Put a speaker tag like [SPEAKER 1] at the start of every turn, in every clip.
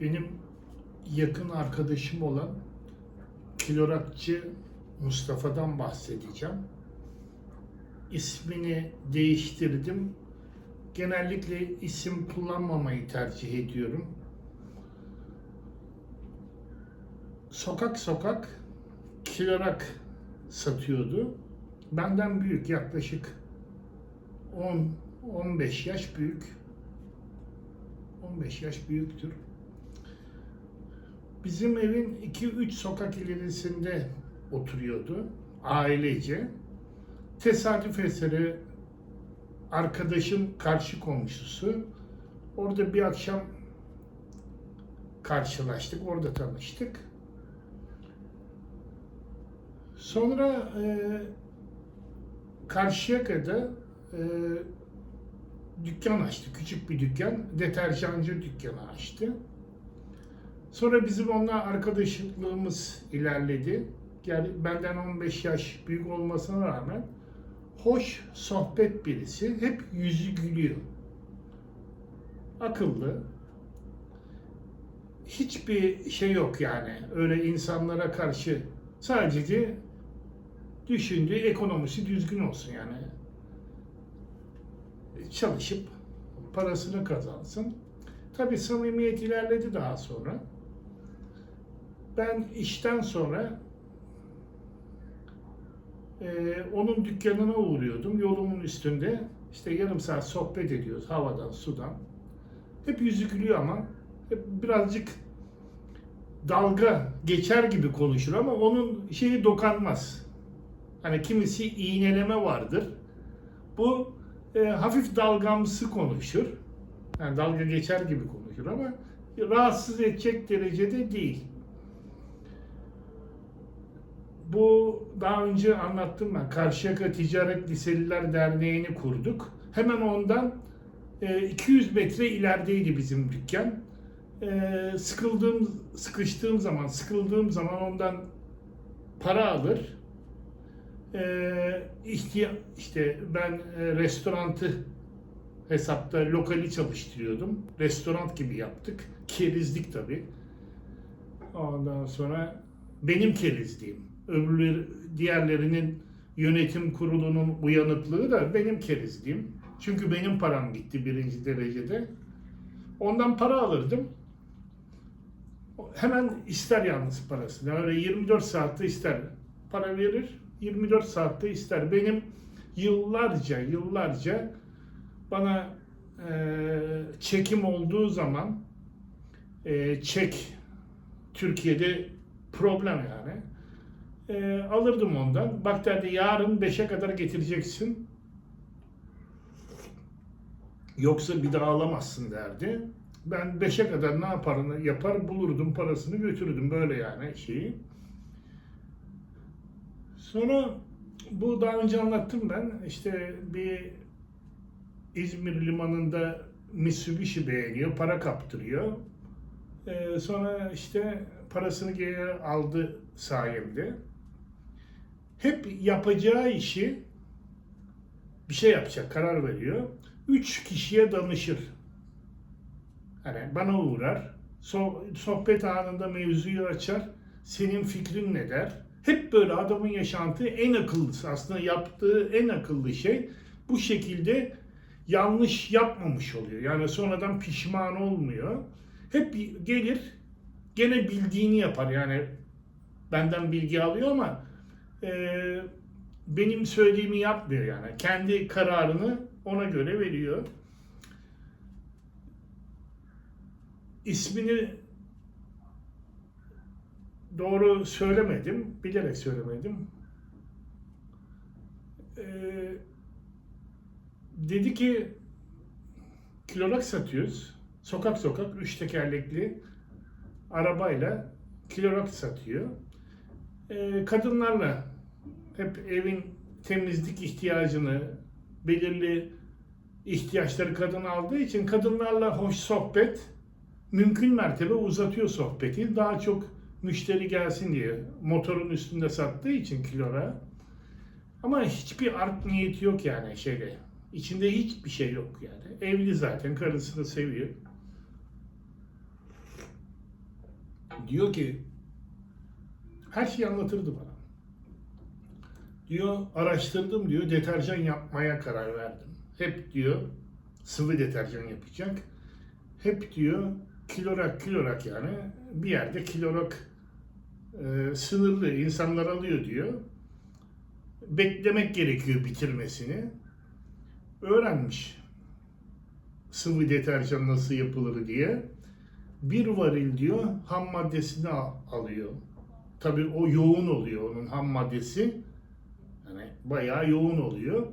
[SPEAKER 1] benim yakın arkadaşım olan kilorakçı Mustafa'dan bahsedeceğim. İsmini değiştirdim. Genellikle isim kullanmamayı tercih ediyorum. Sokak sokak kilorak satıyordu. Benden büyük yaklaşık 10 15 yaş büyük. 15 yaş büyüktür. Bizim evin 2-3 sokak ilerisinde oturuyordu ailece. Tesadüf eseri arkadaşım karşı komşusu. Orada bir akşam karşılaştık, orada tanıştık. Sonra e, Karşıyaka'da e, dükkan açtı, küçük bir dükkan, deterjancı dükkanı açtı. Sonra bizim onunla arkadaşlığımız ilerledi. Yani benden 15 yaş büyük olmasına rağmen hoş sohbet birisi. Hep yüzü gülüyor. Akıllı. Hiçbir şey yok yani. Öyle insanlara karşı sadece düşündüğü ekonomisi düzgün olsun yani. Çalışıp parasını kazansın. Tabii samimiyet ilerledi daha sonra. Ben işten sonra e, onun dükkanına uğruyordum. Yolumun üstünde işte yarım saat sohbet ediyoruz havadan, sudan. Hep yüzü gülüyor ama hep birazcık dalga geçer gibi konuşur ama onun şeyi dokanmaz. Hani kimisi iğneleme vardır. Bu e, hafif dalgamsı konuşur. Yani dalga geçer gibi konuşur ama rahatsız edecek derecede değil. Bu daha önce anlattım ben. Karşıyaka Ticaret Liseliler Derneği'ni kurduk. Hemen ondan e, 200 metre ilerideydi bizim dükkan. E, sıkıldığım, sıkıştığım zaman, sıkıldığım zaman ondan para alır. E, işte ben e, restorantı hesapta lokali çalıştırıyordum. Restoran gibi yaptık. Kerizdik tabii. Ondan sonra benim kerizliğim. Öbürleri, diğerlerinin yönetim kurulunun uyanıklığı da benim kerizliğim. Çünkü benim param gitti birinci derecede. Ondan para alırdım. Hemen ister yalnız parasını. Öyle 24 saatte ister. Para verir, 24 saatte ister. Benim yıllarca, yıllarca bana e, çekim olduğu zaman e, çek Türkiye'de problem yani. E, alırdım ondan. Bak derdi yarın 5'e kadar getireceksin. Yoksa bir daha alamazsın derdi. Ben 5'e kadar ne yaparını yapar bulurdum parasını götürürdüm böyle yani şeyi. Sonra bu daha önce anlattım ben. İşte bir İzmir limanında Mitsubishi beğeniyor, para kaptırıyor. Ee, sonra işte parasını geri aldı sayemde. Hep yapacağı işi bir şey yapacak, karar veriyor. Üç kişiye danışır. Hani bana uğrar, so- sohbet anında mevzuyu açar, senin fikrin ne der? Hep böyle adamın yaşantığı en akıllısı aslında yaptığı en akıllı şey bu şekilde yanlış yapmamış oluyor. Yani sonradan pişman olmuyor. Hep gelir gene bildiğini yapar. Yani benden bilgi alıyor ama e, benim söylediğimi yapmıyor yani. Kendi kararını ona göre veriyor. İsmini doğru söylemedim. Bilerek söylemedim. Ee, dedi ki kilolak satıyoruz. Sokak sokak üç tekerlekli arabayla kilolak satıyor. Ee, kadınlarla hep evin temizlik ihtiyacını belirli ihtiyaçları kadın aldığı için kadınlarla hoş sohbet mümkün mertebe uzatıyor sohbeti. Daha çok müşteri gelsin diye motorun üstünde sattığı için kilora. Ama hiçbir art niyeti yok yani şeyde. İçinde hiçbir şey yok yani. Evli zaten karısını seviyor. diyor ki her şeyi anlatırdı bana. Diyor araştırdım diyor deterjan yapmaya karar verdim. Hep diyor sıvı deterjan yapacak. Hep diyor kilorak kilorak yani bir yerde kilorak e, sınırlı insanlar alıyor diyor. Beklemek gerekiyor bitirmesini. Öğrenmiş sıvı deterjan nasıl yapılır diye. Bir varil diyor ham maddesini al- alıyor. Tabii o yoğun oluyor onun ham maddesi. Yani bayağı yoğun oluyor.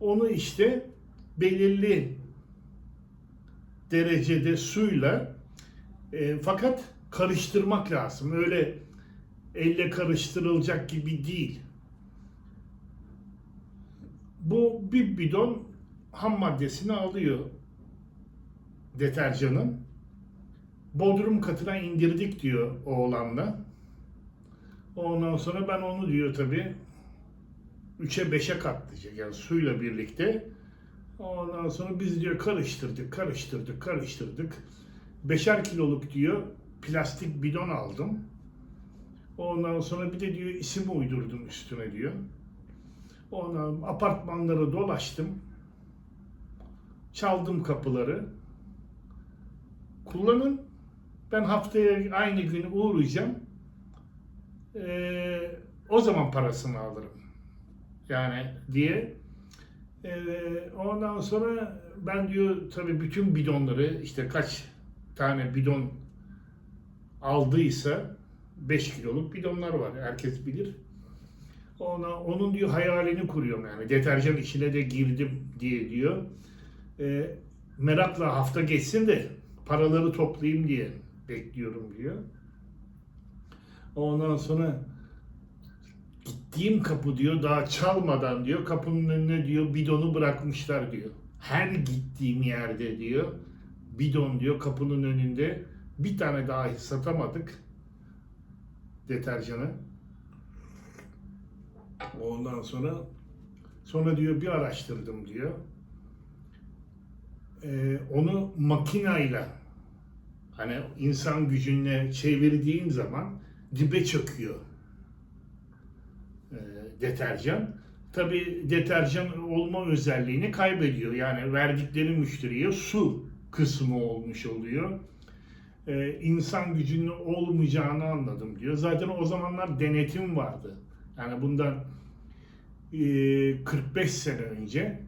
[SPEAKER 1] Onu işte belirli derecede suyla e, fakat karıştırmak lazım. Öyle elle karıştırılacak gibi değil. Bu bir bidon ham maddesini alıyor deterjanın. Bodrum katına indirdik diyor oğlanla. Ondan sonra ben onu diyor tabi 3'e 5'e katlayacak yani suyla birlikte. Ondan sonra biz diyor karıştırdık, karıştırdık, karıştırdık. Beşer kiloluk diyor plastik bidon aldım. Ondan sonra bir de diyor isim uydurdum üstüne diyor. Ondan apartmanları dolaştım. Çaldım kapıları. Kullanın. Ben haftaya aynı gün uğrayacağım. Ee, o zaman parasını alırım. Yani diye. Ee, ondan sonra ben diyor tabii bütün bidonları işte kaç tane bidon aldıysa 5 kiloluk bidonlar var. Herkes bilir. Ona, onun diyor hayalini kuruyorum yani. Deterjan işine de girdim diye diyor. Ee, merakla hafta geçsin de paraları toplayayım diye bekliyorum diyor. Ondan sonra gittiğim kapı diyor daha çalmadan diyor kapının önüne diyor bidonu bırakmışlar diyor. Her gittiğim yerde diyor bidon diyor kapının önünde bir tane dahi satamadık deterjanı. Ondan sonra sonra diyor bir araştırdım diyor. Ee, onu makinayla hani insan gücünle çevirdiğin zaman dibe çöküyor e, deterjan. Tabi deterjan olma özelliğini kaybediyor. Yani verdikleri müşteriye su kısmı olmuş oluyor. Ee, insan gücünün olmayacağını anladım diyor. Zaten o zamanlar denetim vardı. Yani bundan e, 45 sene önce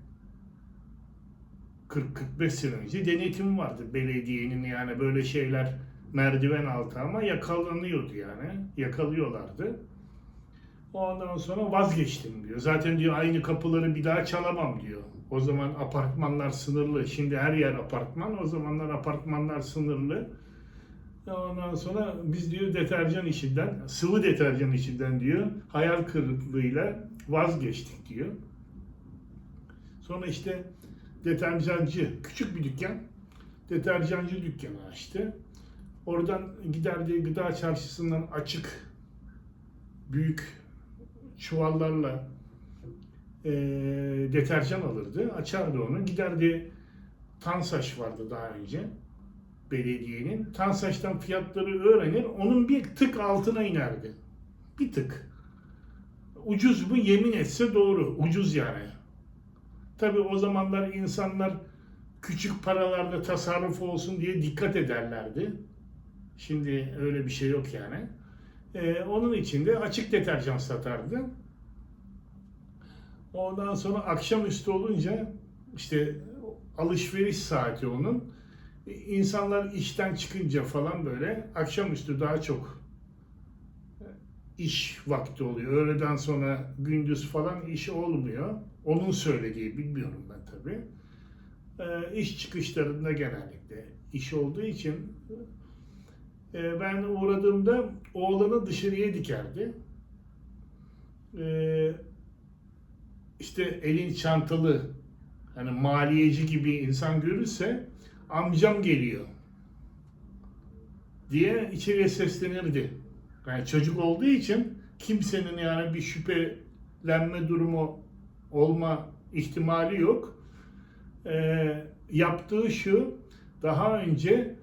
[SPEAKER 1] 40-45 sene önce denetim vardı belediyenin yani böyle şeyler merdiven altı ama yakalanıyordu yani yakalıyorlardı. Ondan sonra vazgeçtim diyor. Zaten diyor aynı kapıları bir daha çalamam diyor. O zaman apartmanlar sınırlı. Şimdi her yer apartman. O zamanlar apartmanlar sınırlı. Ondan sonra biz diyor deterjan işinden, sıvı deterjan işinden diyor hayal kırıklığıyla vazgeçtik diyor. Sonra işte deterjancı, küçük bir dükkan, deterjancı dükkanı açtı. Oradan giderdi gıda çarşısından açık büyük çuvallarla e, deterjan alırdı. Açardı onu. Giderdi Tansaç vardı daha önce belediyenin. Tansaç'tan fiyatları öğrenir. Onun bir tık altına inerdi. Bir tık. Ucuz mu yemin etse doğru. Ucuz yani. Tabi o zamanlar insanlar küçük paralarda tasarruf olsun diye dikkat ederlerdi. Şimdi öyle bir şey yok yani. Ee, onun için de açık deterjan satardı. Ondan sonra akşamüstü olunca işte alışveriş saati onun. İnsanlar işten çıkınca falan böyle akşamüstü daha çok iş vakti oluyor. Öğleden sonra gündüz falan iş olmuyor. Onun söylediği bilmiyorum ben tabii. Ee, iş çıkışlarında genellikle iş olduğu için e, ben uğradığımda oğlanı dışarıya dikerdi. Ee, işte elin çantalı hani maliyeci gibi insan görürse amcam geliyor diye içeriye seslenirdi. Yani çocuk olduğu için kimsenin yani bir şüphelenme durumu olma ihtimali yok. Ee, yaptığı şu, daha önce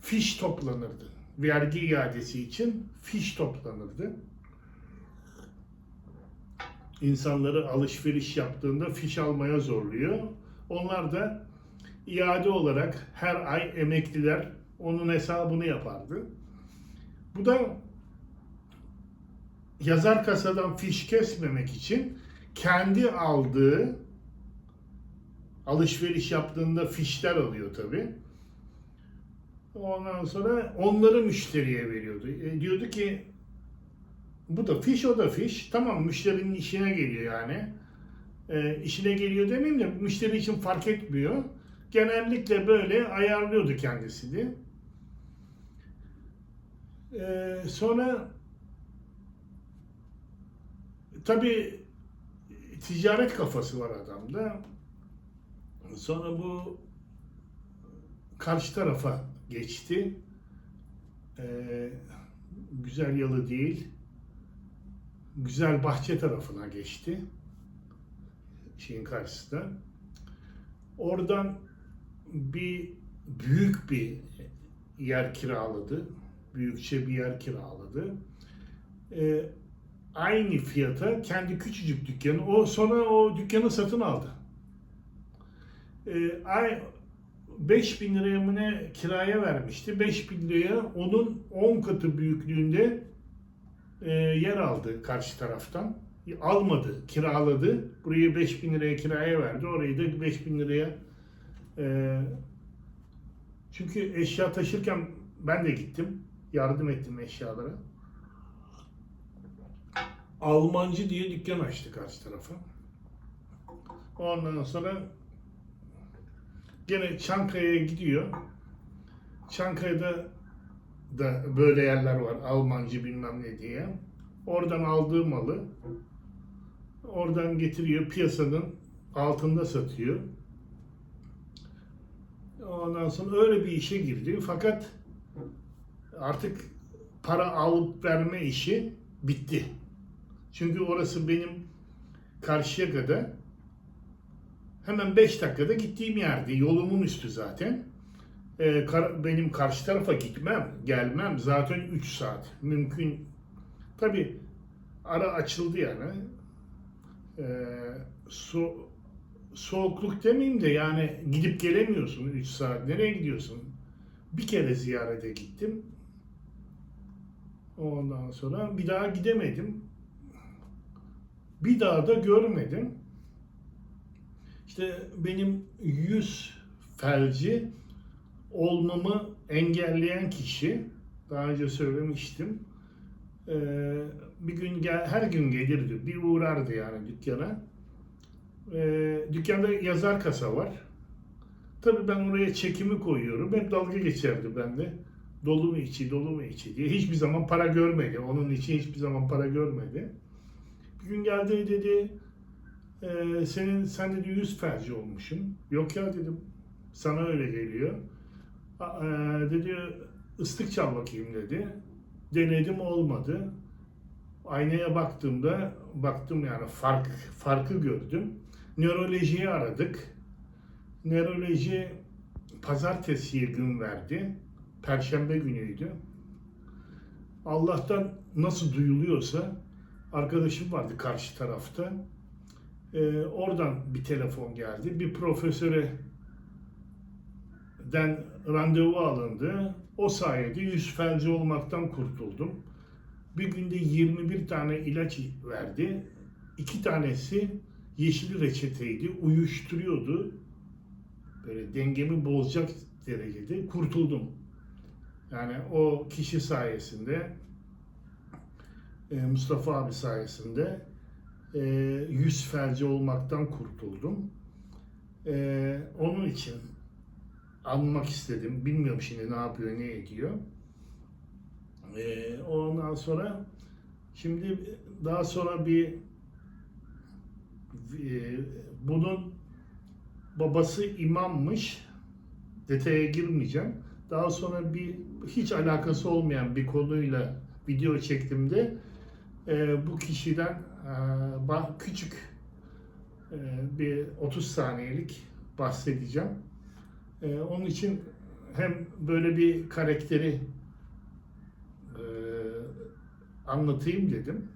[SPEAKER 1] fiş toplanırdı. Vergi iadesi için fiş toplanırdı. İnsanları alışveriş yaptığında fiş almaya zorluyor. Onlar da iade olarak her ay emekliler onun hesabını yapardı. Bu da yazar kasadan fiş kesmemek için kendi aldığı alışveriş yaptığında fişler alıyor tabi. Ondan sonra onları müşteriye veriyordu. E, diyordu ki bu da fiş o da fiş. Tamam müşterinin işine geliyor yani. E, işine geliyor demeyeyim de müşteri için fark etmiyor. Genellikle böyle ayarlıyordu kendisini. E, sonra tabi ticaret kafası var adamda. Sonra bu karşı tarafa geçti. Ee, güzel yalı değil, güzel bahçe tarafına geçti. Şeyin karşısında. Oradan bir büyük bir yer kiraladı. Büyükçe bir yer kiraladı. Ee, aynı fiyata kendi küçücük dükkanı, o sonra o dükkanı satın aldı. Ee, 5000 liraya mı ne kiraya vermişti. 5000 liraya onun 10 katı büyüklüğünde e, yer aldı karşı taraftan. Almadı, kiraladı. Burayı 5000 liraya kiraya verdi. Orayı da 5000 liraya e, çünkü eşya taşırken ben de gittim. Yardım ettim eşyalara. Almancı diye dükkan açtı karşı tarafa. Ondan sonra gene Çankaya'ya gidiyor. Çankaya'da da böyle yerler var. Almancı bilmem ne diye. Oradan aldığı malı oradan getiriyor piyasanın altında satıyor. Ondan sonra öyle bir işe girdi. Fakat artık para alıp verme işi bitti. Çünkü orası benim Karşıyaka'da hemen 5 dakikada gittiğim yerde. Yolumun üstü zaten. Ee, kar- benim karşı tarafa gitmem, gelmem zaten 3 saat. Mümkün. Tabi ara açıldı yani. Ee, su soğukluk demeyeyim de yani gidip gelemiyorsun 3 saat. Nereye gidiyorsun? Bir kere ziyarete gittim. Ondan sonra bir daha gidemedim. Bir daha da görmedim. İşte benim yüz felci olmamı engelleyen kişi, daha önce söylemiştim. Ee, bir gün gel, her gün gelirdi, bir uğrardı yani dükkana. Ee, dükkanda yazar kasa var. Tabii ben oraya çekimi koyuyorum. Hep dalga geçerdi bende. Dolu mu içi, dolu mu içi diye. Hiçbir zaman para görmedi. Onun için hiçbir zaman para görmedi. Bir gün geldi dedi, "Ee, senin sen dedi yüz felci olmuşsun. Yok ya dedim, sana öyle geliyor. "A- ee, dedi, ıslık çal bakayım dedi. Denedim olmadı. Aynaya baktığımda, baktım yani fark, farkı gördüm. Nörolojiyi aradık. Nöroloji pazartesiye gün verdi. Perşembe günüydü. Allah'tan nasıl duyuluyorsa arkadaşım vardı karşı tarafta. Ee, oradan bir telefon geldi. Bir profesöre den randevu alındı. O sayede yüz felci olmaktan kurtuldum. Bir günde 21 tane ilaç verdi. İki tanesi yeşil reçeteydi. Uyuşturuyordu. Böyle dengemi bozacak derecede kurtuldum. Yani o kişi sayesinde e, Mustafa abi sayesinde e, yüz felci olmaktan kurtuldum. E, onun için anmak istedim. Bilmiyorum şimdi ne yapıyor, ne ediyor. E, ondan sonra şimdi daha sonra bir e, bunun babası imammış. Detaya girmeyeceğim. Daha sonra bir hiç alakası olmayan bir konuyla video çektiğimde e, bu kişiden küçük e, bir 30 saniyelik bahsedeceğim. E, onun için hem böyle bir karakteri anlatayım dedim.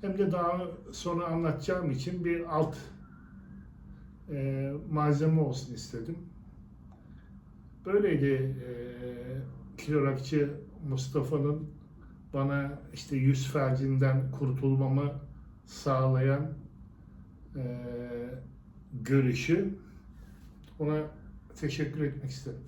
[SPEAKER 1] Hem de daha sonra anlatacağım için bir alt e, malzeme olsun istedim. Böyleydi e, kilorakçı Mustafa'nın bana işte yüz felcinden kurtulmamı sağlayan e, görüşü. Ona teşekkür etmek istedim.